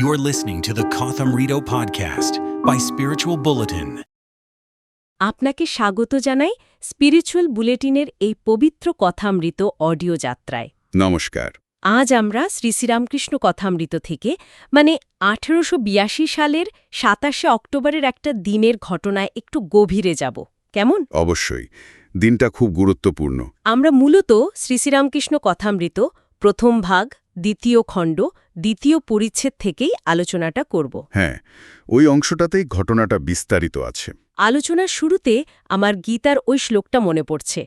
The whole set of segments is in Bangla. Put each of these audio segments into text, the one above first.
You're listening to the Kotham Rito podcast by Spiritual Bulletin. আপনাকে স্বাগত জানাই স্পিরিচুয়াল বুলেটিনের এই পবিত্র কথামৃত অডিও যাত্রায়। নমস্কার। আজ আমরা শ্রী শ্রীরামকৃষ্ণ কথামৃত থেকে মানে আঠেরোশো সালের সাতাশে অক্টোবরের একটা দিনের ঘটনায় একটু গভীরে যাব। কেমন? অবশ্যই। দিনটা খুব গুরুত্বপূর্ণ। আমরা মূলত শ্রী শ্রীরামকৃষ্ণ কথামৃত প্রথম ভাগ দ্বিতীয় খণ্ড দ্বিতীয় পরিচ্ছেদ থেকেই আলোচনাটা করব। হ্যাঁ ওই অংশটাতেই ঘটনাটা বিস্তারিত আছে। আলোচনার শুরুতে আমার গীতার ওই শ্লোকটা মনে পড়ছে।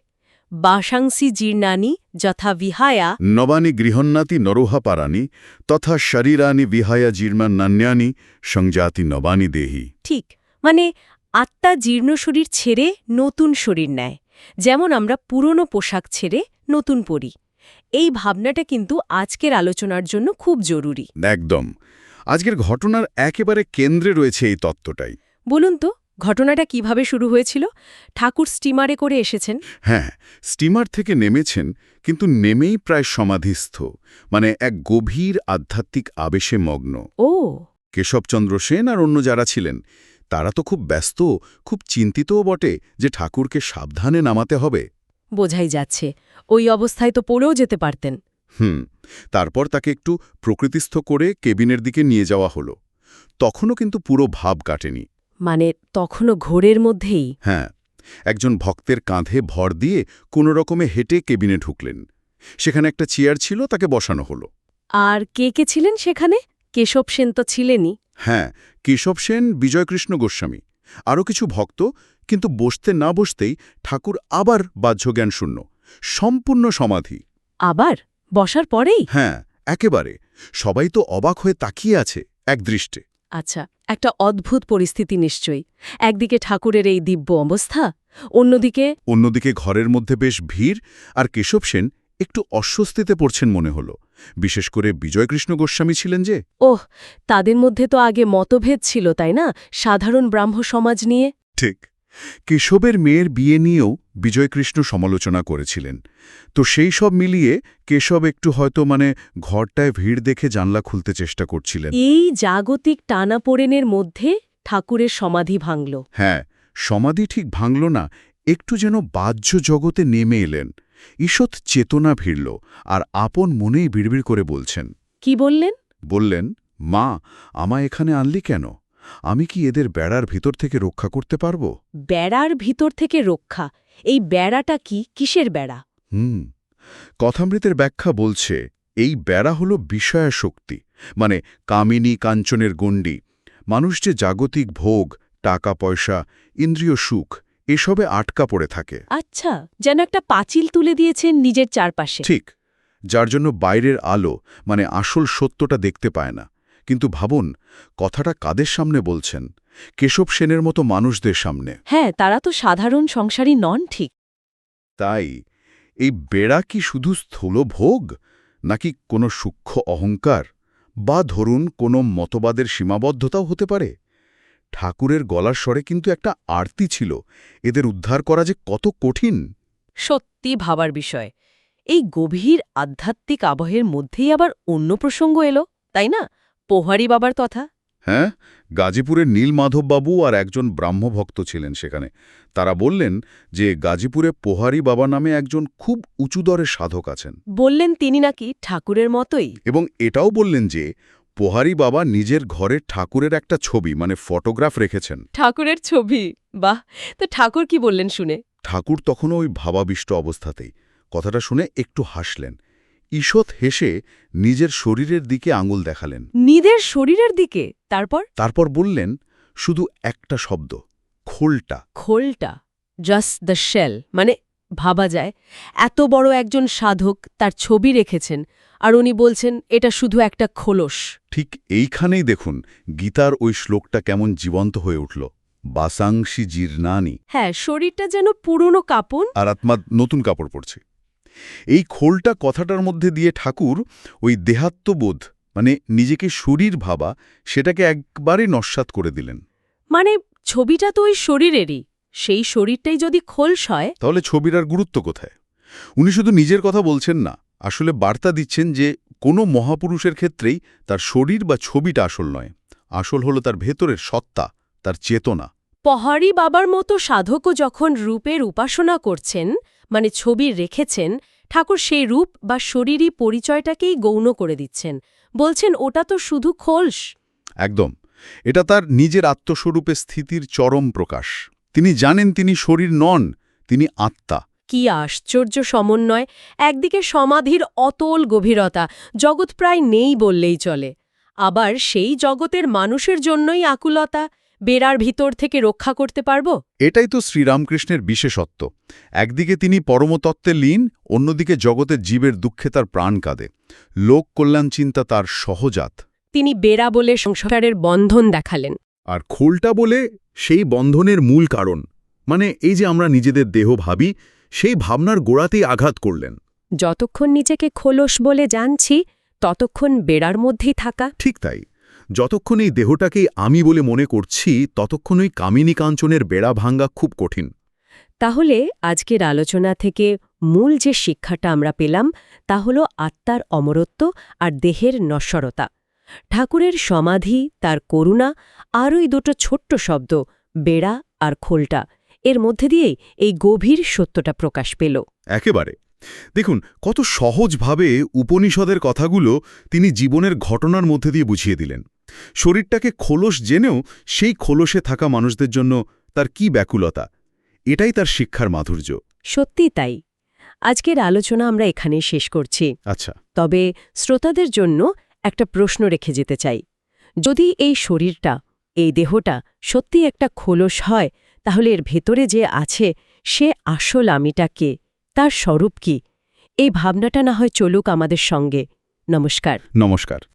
বাসাংসি জীর্ণানি যথা বিহায়া। নবানি গৃহন্নাতি নরোহা পারানি তথা শরীরানি বিহায়া জীর্মান নান্যানি সংজাতি নবানি দেহি। ঠিক মানে আত্মা জীর্ণ শরীর ছেড়ে নতুন শরীর নেয়। যেমন আমরা পুরনো পোশাক ছেড়ে নতুন পরি। এই ভাবনাটা কিন্তু আজকের আলোচনার জন্য খুব জরুরি। একদম। আজকের ঘটনার একেবারে কেন্দ্রে রয়েছে এই তত্ত্বটাই। বলুন তো ঘটনাটা কীভাবে শুরু হয়েছিল? ঠাকুর স্টিমারে করে এসেছেন। হ্যাঁ স্টিমার থেকে নেমেছেন কিন্তু নেমেই প্রায় সমাধিস্থ মানে এক গভীর আধ্যাত্মিক আবেশে মগ্ন। ও। কেশবচন্দ্র সেন আর অন্য যারা ছিলেন তারা তো খুব ব্যস্ত খুব চিন্তিতও বটে যে ঠাকুরকে সাবধানে নামাতে হবে। বোঝাই যাচ্ছে। ওই অবস্থায় তো পড়েও যেতে পারতেন। হুম তারপর তাকে একটু প্রকৃতিস্থ করে কেবিনের দিকে নিয়ে যাওয়া হলো। তখনও কিন্তু পুরো ভাব কাটেনি। মানে তখনও ঘোরের মধ্যেই? হ্যাঁ একজন ভক্তের কাঁধে ভর দিয়ে কোনো রকমে হেঁটে কেবিনে ঢুকলেন। সেখানে একটা চেয়ার ছিল তাকে বসানো হলো। আর কে কে ছিলেন সেখানে? কেশব সেন তো ছিলেনই। হ্যাঁ কেশব সেন বিজয়কৃষ্ণ গোস্বামী। আরও কিছু ভক্ত কিন্তু বসতে না বসতেই ঠাকুর আবার বাহ্যজ্ঞান শূন্য সম্পূর্ণ সমাধি। আবার? বসার পরেই? হ্যাঁ একেবারে। সবাই তো অবাক হয়ে তাকিয়ে আছে একদৃষ্টে আচ্ছা একটা অদ্ভুত পরিস্থিতি নিশ্চয়ই। একদিকে ঠাকুরের এই দিব্য অবস্থা অন্যদিকে? অন্যদিকে ঘরের মধ্যে বেশ ভিড় আর কেশব সেন একটু অস্বস্তিতে পড়ছেন মনে হল। বিশেষ করে বিজয়কৃষ্ণ গোস্বামী ছিলেন যে। ওহ তাদের মধ্যে তো আগে মতভেদ ছিল তাই না? সাধারণ ব্রাহ্ম সমাজ নিয়ে? ঠিক। কেশবের মেয়ের বিয়ে নিয়েও বিজয়কৃষ্ণ সমালোচনা করেছিলেন। তো সেই সব মিলিয়ে কেশব একটু হয়তো মানে ঘরটায় ভিড় দেখে জানলা খুলতে চেষ্টা করছিলেন। এই জাগতিক টানাপোড়েনের মধ্যে ঠাকুরের সমাধি ভাঙল। হ্যাঁ সমাধি ঠিক ভাঙল না একটু যেন বাহ্য জগতে নেমে এলেন। ঈষৎ চেতনা ভিড়ল আর আপন মনেই বিড়বিড় করে বলছেন। কি বললেন? বললেন মা আমায় এখানে আনলি কেন? আমি কি এদের বেড়ার ভিতর থেকে রক্ষা করতে পারব? বেড়ার ভিতর থেকে রক্ষা? এই বেড়াটা কি? কিসের বেড়া? হুম কথামৃতের ব্যাখ্যা বলছে এই বেড়া হল বিষয়াশক্তি মানে কামিনী কাঞ্চনের গণ্ডি। মানুষ যে জাগতিক ভোগ টাকা পয়সা ইন্দ্রিয় সুখ এসবে আটকা পড়ে থাকে। আচ্ছা যেন একটা পাঁচিল তুলে দিয়েছেন নিজের চারপাশে। ঠিক যার জন্য বাইরের আলো মানে আসল সত্যটা দেখতে পায় না। কিন্তু ভাবুন কথাটা কাদের সামনে বলছেন? কেশব সেনের মতো মানুষদের সামনে। হ্যাঁ তারা তো সাধারণ সংসারী নন ঠিক। তাই এই বেড়া কি শুধু স্থূল ভোগ নাকি কোনো সূক্ষ্ম অহংকার? বা ধরুন কোনো মতবাদের সীমাবদ্ধতাও হতে পারে? ঠাকুরের গলার স্বরে কিন্তু একটা আরতি ছিল এদের উদ্ধার করা যে কত কঠিন। সত্যি ভাবার বিষয় এই গভীর আধ্যাত্মিক আবহের মধ্যেই আবার অন্য প্রসঙ্গ এলো তাই না? পোহারি বাবার কথা? হ্যাঁ গাজীপুরের নীলমাধববাবু আর একজন ব্রাহ্মভক্ত ছিলেন সেখানে। তারা বললেন যে গাজীপুরে পোহারি বাবা নামে একজন খুব উঁচুদরের সাধক আছেন। বললেন তিনি নাকি ঠাকুরের মতোই। এবং এটাও বললেন যে পোহারি বাবা নিজের ঘরে ঠাকুরের একটা ছবি মানে ফটোগ্রাফ রেখেছেন। ঠাকুরের ছবি? বাহ! তো ঠাকুর কি বললেন শুনে? ঠাকুর তখনও ওই ভাবাবিষ্ট অবস্থাতেই। কথাটা শুনে একটু হাসলেন। ঈষৎ হেসে নিজের শরীরের দিকে আঙুল দেখালেন। নিজের শরীরের দিকে? তারপর? তারপর বললেন শুধু একটা শব্দ খোলটা। খোলটা জাস্ট দ্য শেল মানে ভাবা যায়। এত বড় একজন সাধক তার ছবি রেখেছেন আর উনি বলছেন এটা শুধু একটা খোলস। ঠিক এইখানেই দেখুন গীতার ওই শ্লোকটা কেমন জীবন্ত হয়ে উঠল। বাসাংশী জীর্ণানি হ্যাঁ শরীরটা যেন পুরনো কাপন আর আত্মা নতুন কাপড় পরছে। এই খোলটা কথাটার মধ্যে দিয়ে ঠাকুর ওই দেহাত্মবোধ মানে নিজেকে শরীর ভাবা সেটাকে একবারে নস্বাত করে দিলেন। মানে ছবিটা তো ওই শরীরেরই সেই শরীরটাই যদি খোলস হয় তাহলে ছবির আর গুরুত্ব কোথায়? উনি শুধু নিজের কথা বলছেন না আসলে বার্তা দিচ্ছেন যে কোনো মহাপুরুষের ক্ষেত্রেই তার শরীর বা ছবিটা আসল নয় আসল হলো তার ভেতরের সত্তা তার চেতনা। পহারি বাবার মতো সাধকও যখন রূপের উপাসনা করছেন মানে ছবি রেখেছেন ঠাকুর সেই রূপ বা শরীরী পরিচয়টাকেই গৌণ করে দিচ্ছেন। বলছেন ওটা তো শুধু খোলস। একদম। এটা তার নিজের আত্মস্বরূপে স্থিতির চরম প্রকাশ। তিনি জানেন তিনি শরীর নন তিনি আত্মা। কি আশ্চর্য সমন্বয়! একদিকে সমাধির অতল গভীরতা জগৎ প্রায় নেই বললেই চলে। আবার সেই জগতের মানুষের জন্যই আকুলতা। বেড়ার ভিতর থেকে রক্ষা করতে পারব? এটাই তো শ্রীরামকৃষ্ণের বিশেষত্ব। একদিকে তিনি পরমতত্ত্বে লীন অন্যদিকে জগতের জীবের দুঃখে তার প্রাণ কাঁদে। লোক কল্যাণ চিন্তা তার সহজাত। তিনি বেড়া বলে সংসারের বন্ধন দেখালেন। আর খোলটা বলে সেই বন্ধনের মূল কারণ। মানে এই যে আমরা নিজেদের দেহ ভাবি সেই ভাবনার গোড়াতেই আঘাত করলেন। যতক্ষণ নিজেকে খোলস বলে জানছি ততক্ষণ বেড়ার মধ্যেই থাকা। ঠিক তাই। যতক্ষণ এই দেহটাকেই আমি বলে মনে করছি ততক্ষণ ওই কামিনী কাঞ্চনের বেড়া ভাঙ্গা খুব কঠিন। তাহলে আজকের আলোচনা থেকে মূল যে শিক্ষাটা আমরা পেলাম তা হল আত্মার অমরত্ব আর দেহের নশ্বরতা। ঠাকুরের সমাধি তার করুণা আর ওই দুটো ছোট্ট শব্দ বেড়া আর খোলটা এর মধ্যে দিয়েই এই গভীর সত্যটা প্রকাশ পেল। একেবারে। দেখুন কত সহজভাবে উপনিষদের কথাগুলো তিনি জীবনের ঘটনার মধ্যে দিয়ে বুঝিয়ে দিলেন। শরীরটাকে খোলস জেনেও সেই খোলসে থাকা মানুষদের জন্য তার কি ব্যাকুলতা? এটাই তার শিক্ষার মাধুর্য। সত্যি তাই। আজকের আলোচনা আমরা এখানেই শেষ করছি। আচ্ছা। তবে শ্রোতাদের জন্য একটা প্রশ্ন রেখে যেতে চাই। যদি এই শরীরটা এই দেহটা সত্যি একটা খোলস হয় তাহলে এর ভেতরে যে আছে সে আসল আমিটা কে? তার স্বরূপ কি? এই ভাবনাটা না হয় চলুক আমাদের সঙ্গে। নমস্কার। নমস্কার।